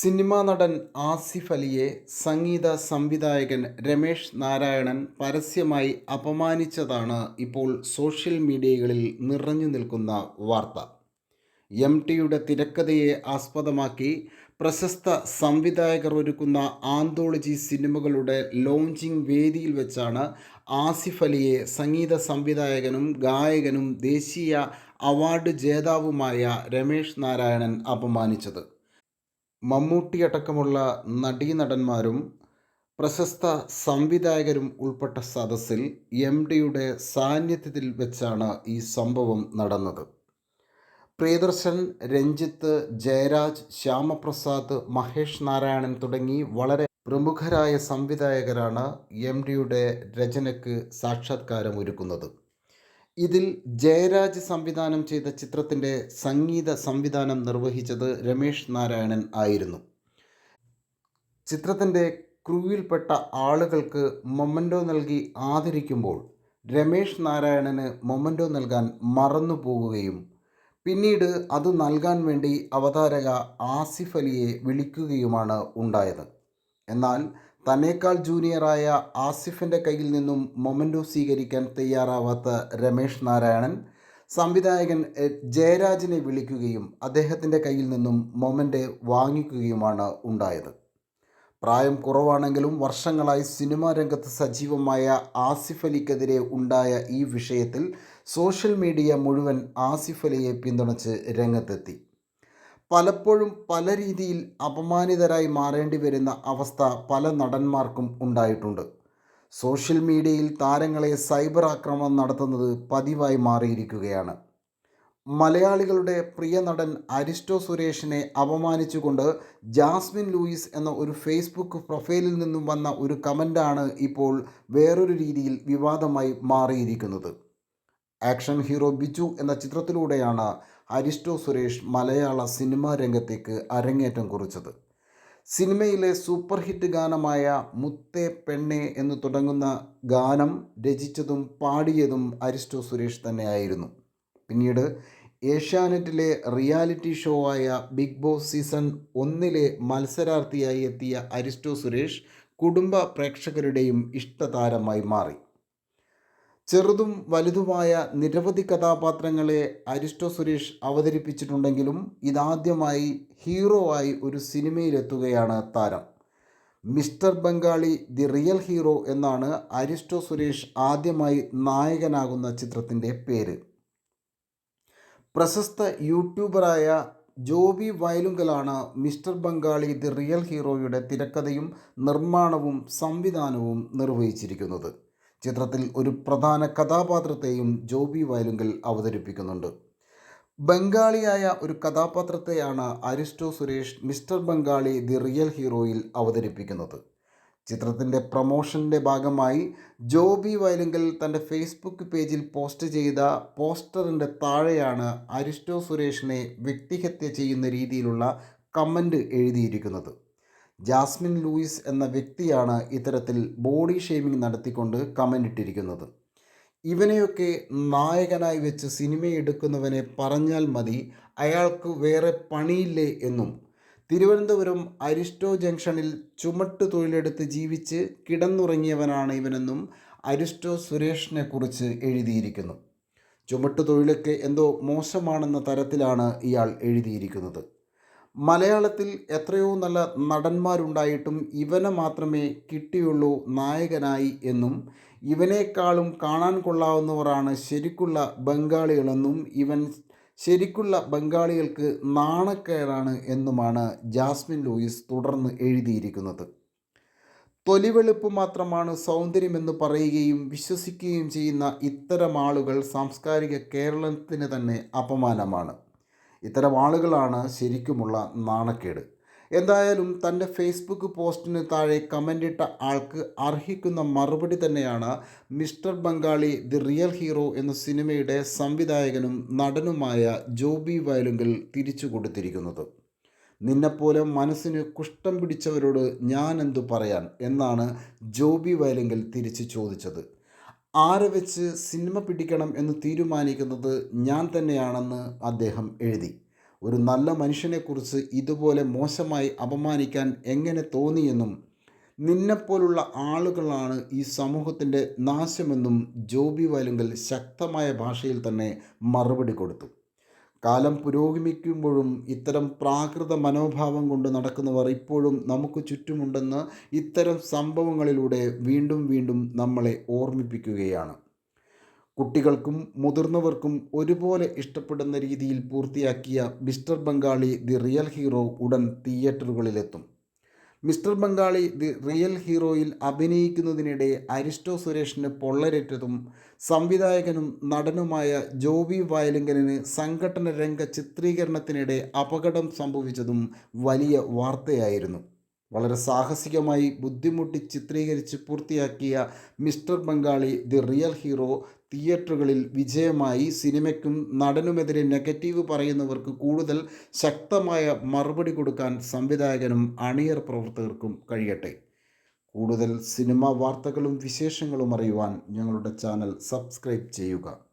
Cinema നടൻ ആസിഫ് അലിയെ സംഗീത സംവിധായകൻ രമേഷ് നാരായണൻ പരസ്യമായി അപമാനിച്ചതാണ് ഇപ്പോൾ സോഷ്യൽ മീഡിയകളിൽ നിറഞ്ഞു നിൽക്കുന്ന വാർത്ത. എം ടിയുടെ തിരക്കഥയെ ആസ്പദമാക്കി പ്രശസ്ത സംവിധായകർ ഒരുക്കുന്ന ആന്തോളജി സിനിമകളുടെ ലോഞ്ചിങ് വേദിയിൽ വെച്ചാണ് ആസിഫ് അലിയെ സംഗീത സംവിധായകനും ഗായകനും ദേശീയ അവാർഡ് ജേതാവുമായ രമേഷ് നാരായണൻ അപമാനിച്ചത്. മമ്മൂട്ടിയടക്കമുള്ള നടീനടന്മാരും പ്രശസ്ത സംവിധായകരും ഉൾപ്പെട്ട സദസ്സിൽ എം ഡിയുടെ സാന്നിധ്യത്തിൽ വെച്ചാണ് ഈ സംഭവം നടന്നത്. പ്രിയദർശൻ രഞ്ജിത്ത് ജയരാജ് ശ്യാമപ്രസാദ് മഹേഷ് നാരായണൻ തുടങ്ങി വളരെ പ്രമുഖരായ സംവിധായകരാണ് എം ഡിയുടെ രചനയ്ക്ക് സാക്ഷാത്കാരം ഒരുക്കുന്നത് ഇതിൽ ജയരാജ് സംവിധാനം ചെയ്ത ചിത്രത്തിന്റെ സംഗീത സംവിധാനം നിർവഹിച്ചത് രമേഷ് നാരായണൻ ആയിരുന്നു. ചിത്രത്തിന്റെ ക്രൂവിൽപ്പെട്ട ആളുകൾക്ക് മൊമന്റോ നൽകി ആദരിക്കുമ്പോൾ രമേഷ് നാരായണന് മൊമന്റോ നൽകാൻ മറന്നു പോകുകയും പിന്നീട് അത് നൽകാൻ വേണ്ടി അവതാരക ആസിഫ് അലിയെ വിളിക്കുകയുമാണ് ഉണ്ടായത്. എന്നാൽ തന്നേക്കാൾ ജൂനിയറായ ആസിഫിന്റെ കയ്യിൽ നിന്നും മൊമന്റോ സ്വീകരിക്കാൻ തയ്യാറാവാത്ത രമേഷ് നാരായണൻ സംവിധായകൻ ജയരാജിനെ വിളിക്കുകയും അദ്ദേഹത്തിന്റെ കയ്യിൽ നിന്നും മൊമന്റ് വാങ്ങിക്കുകയുമാണ് ഉണ്ടായത്. പ്രായം കുറവാണെങ്കിലും വർഷങ്ങളായി സിനിമാ രംഗത്ത് സജീവമായ ആസിഫ് അലിക്കെതിരെ ഉണ്ടായ ഈ വിഷയത്തിൽ സോഷ്യൽ മീഡിയ മുഴുവൻ ആസിഫ് അലിയെ പിന്തുണച്ച് രംഗത്തെത്തി. പലപ്പോഴും പല രീതിയിൽ അപമാനിതരായി മാറേണ്ടി വരുന്ന അവസ്ഥ പല നടന്മാർക്കും ഉണ്ടായിട്ടുണ്ട്. സോഷ്യൽ മീഡിയയിൽ താരങ്ങളെ സൈബർ ആക്രമണം നടത്തുന്നത് പതിവായി മാറിയിരിക്കുകയാണ്. മലയാളികളുടെ പ്രിയ നടൻ അരിസ്റ്റോ സുരേഷിനെ അപമാനിച്ചുകൊണ്ട് ജാസ്മിൻ ലൂയിസ് എന്ന ഒരു ഫേസ്ബുക്ക് പ്രൊഫൈലിൽ നിന്നും വന്ന ഒരു കമന്റാണ് ഇപ്പോൾ വേറൊരു രീതിയിൽ വിവാദമായി മാറിയിരിക്കുന്നത്. ആക്ഷൻ ഹീറോ ബിജു എന്ന ചിത്രത്തിലൂടെയാണ് അരിസ്റ്റോ സുരേഷ് മലയാള സിനിമാ രംഗത്തേക്ക് അരങ്ങേറ്റം കുറിച്ചത്. സിനിമയിലെ സൂപ്പർ ഹിറ്റ് ഗാനമായ മുത്തേ പെണ്ണെ എന്ന് തുടങ്ങുന്ന ഗാനം രചിച്ചതും പാടിയതും അരിസ്റ്റോ സുരേഷ് തന്നെയായിരുന്നു. പിന്നീട് ഏഷ്യാനെറ്റിലെ റിയാലിറ്റി ഷോ ആയ ബിഗ് ബോസ് സീസൺ ഒന്നിലെ മത്സരാർത്ഥിയായി എത്തിയ അരിസ്റ്റോ സുരേഷ് കുടുംബ പ്രേക്ഷകരുടെയും ഇഷ്ടതാരമായി മാറി. ചെറുതും വലുതുമായ നിരവധി കഥാപാത്രങ്ങളെ അരിസ്റ്റോ സുരേഷ് അവതരിപ്പിച്ചിട്ടുണ്ടെങ്കിലും ഇതാദ്യമായി ഹീറോ ആയി ഒരു സിനിമയിലെത്തുകയാണ് താരം. Mister Bengali the real hero എന്നാണ് അരിസ്റ്റോ സുരേഷ് ആദ്യമായി നായകനാകുന്ന ചിത്രത്തിന്റെ പേര്. പ്രശസ്ത യൂട്യൂബറായ ജോബി വയലുങ്കലാണ് മിസ്റ്റർ ബംഗാളി ദി റിയൽ ഹീറോയുടെ തിരക്കഥയും നിർമ്മാണവും സംവിധാനവും നിർവഹിച്ചിരിക്കുന്നത്. ചിത്രത്തിൽ ഒരു പ്രധാന കഥാപാത്രത്തെയും ജോബി വയലുങ്കൽ അവതരിപ്പിക്കുന്നുണ്ട്. ബംഗാളിയായ ഒരു കഥാപാത്രത്തെയാണ് Aristo Suresh mister Bengali the real ഹീറോയിൽ അവതരിപ്പിക്കുന്നത്. ചിത്രത്തിന്റെ പ്രൊമോഷന്റെ ഭാഗമായി ജോബി വയലുങ്കൽ തന്റെ ഫേസ്ബുക്ക് പേജിൽ പോസ്റ്റ് ചെയ്ത പോസ്റ്ററിന്റെ താഴെയാണ് അരിസ്റ്റോ സുരേഷിനെ വ്യക്തിഹത്യ ചെയ്യുന്ന രീതിയിലുള്ള കമന്റ് എഴുതിയിരിക്കുന്നത്. ജാസ്മിൻ ലൂയിസ് എന്ന വ്യക്തിയാണ് ഇത്തരത്തിൽ ബോഡി ഷേമിംഗ് നടത്തിക്കൊണ്ട് കമന്റ് ഇട്ടിരിക്കുന്നത്. ഇവനെയൊക്കെ നായകനായി വെച്ച് സിനിമ എടുക്കുന്നവനെ പറഞ്ഞാൽ മതി അയാൾക്ക് വേറെ പണിയില്ലേ എന്നും. തിരുവനന്തപുരം അരിസ്റ്റോ ജംഗ്ഷനിൽ ചുമട്ട് തൊഴിലെടുത്ത് ജീവിച്ച് കിടന്നുറങ്ങിയവനാണ് ഇവനെന്നും അരിസ്റ്റോ സുരേഷിനെ കുറിച്ച് എഴുതിയിരിക്കുന്നു. ചുമട്ട് തൊഴിലൊക്കെ എന്തോ മോശമാണെന്ന തരത്തിലാണ് ഇയാൾ എഴുതിയിരിക്കുന്നത്. മലയാളത്തിൽ എത്രയോ നല്ല നടന്മാരുണ്ടായിട്ടും ഇവനെ മാത്രമേ കിട്ടിയുള്ളൂ നായകനായി എന്നും ഇവനേക്കാളും കാണാൻ കൊള്ളാവുന്നവരാണ് ശരിക്കുള്ള ബംഗാളികളെന്നും ഇവൻ ശരിക്കുള്ള ബംഗാളികൾക്ക് നാണക്കേടാണ് എന്നുമാണ് ജാസ്മിൻ ലൂയിസ് തുടർന്ന് എഴുതിയിരിക്കുന്നത്. തൊലിവെളുപ്പ് മാത്രമാണ് സൗന്ദര്യമെന്ന് പറയുകയും വിശ്വസിക്കുകയും ചെയ്യുന്ന ഇത്തരം ആളുകൾ സാംസ്കാരിക കേരളത്തിന് തന്നെ അപമാനമാണ്. ഇത്തരം ആളുകളാണ് ശരിക്കുമുള്ള നാണക്കേട്. എന്തായാലും തന്റെ ഫേസ്ബുക്ക് പോസ്റ്റിന് താഴെ കമന്റിട്ട ആൾക്ക് അർഹിക്കുന്ന മറുപടി തന്നെയാണ് mister Bengali the real hero എന്ന സിനിമയുടെ സംവിധായകനും നടനുമായ ജോബി വയലുങ്കൽ തിരിച്ചു കൊടുത്തിരിക്കുന്നത് നിന്നെപ്പോലെ മനസ്സിന് കുഷ്ടം പിടിച്ചവരോട് ഞാൻ പറയാൻ? എന്നാണ് ജോബി വയലുങ്കൽ തിരിച്ചു ചോദിച്ചത്. ആരെ വെച്ച് സിനിമ പിടിക്കണം എന്ന് തീരുമാനിക്കുന്നത് ഞാൻ തന്നെയാണെന്ന് അദ്ദേഹം എഴുതി. ഒരു നല്ല മനുഷ്യനെക്കുറിച്ച് ഇതുപോലെ മോശമായി അപമാനിക്കാൻ എങ്ങനെ തോന്നിയെന്നും നിന്നെപ്പോലുള്ള ആളുകളാണ് ഈ സമൂഹത്തിന്റെ നാശമെന്നും ജോബി വലുങ്കൽ ശക്തമായ ഭാഷയിൽ തന്നെ മറുപടി കൊടുത്തു. കാലം പുരോഗമിക്കുമ്പോഴും ഇത്തരം പ്രാകൃത മനോഭാവം കൊണ്ട് നടക്കുന്നവർ ഇപ്പോഴും നമുക്ക് ചുറ്റുമുണ്ടെന്ന് ഇത്തരം സംഭവങ്ങളിലൂടെ വീണ്ടും വീണ്ടും നമ്മളെ ഓർമ്മിപ്പിക്കുകയാണ്. കുട്ടികൾക്കും മുതിർന്നവർക്കും ഒരുപോലെ ഇഷ്ടപ്പെടുന്ന രീതിയിൽ പൂർത്തിയാക്കിയ mister Bengali the real hero ഉടൻ തിയേറ്ററുകളിലെത്തും. മിസ്റ്റർ ബംഗാളി ദി റിയൽ ഹീറോയിൽ അഭിനയിക്കുന്നതിനിടെ അരിസ്റ്റോ സുരേഷിന് പൊള്ളരേറ്റതും സംവിധായകനും നടനുമായ ജോബി വയലിംഗലിന് സംഘടന രംഗ ചിത്രീകരണത്തിനിടെ അപകടം സംഭവിച്ചതും വലിയ വാർത്തയായിരുന്നു. വളരെ സാഹസികമായി ബുദ്ധിമുട്ടി ചിത്രീകരിച്ച് പൂർത്തിയാക്കിയ mister Bengali the real hero തിയേറ്ററുകളിൽ വിജയമായി സിനിമയ്ക്കും നടനുമെതിരെ നെഗറ്റീവ് പറയുന്നവർക്ക് കൂടുതൽ ശക്തമായ മറുപടി കൊടുക്കാൻ സംവിധായകനും അണിയർ പ്രവർത്തകർക്കും കഴിയട്ടെ. കൂടുതൽ സിനിമാ വാർത്തകളും വിശേഷങ്ങളും അറിയുവാൻ ഞങ്ങളുടെ ചാനൽ സബ്സ്ക്രൈബ് ചെയ്യുക.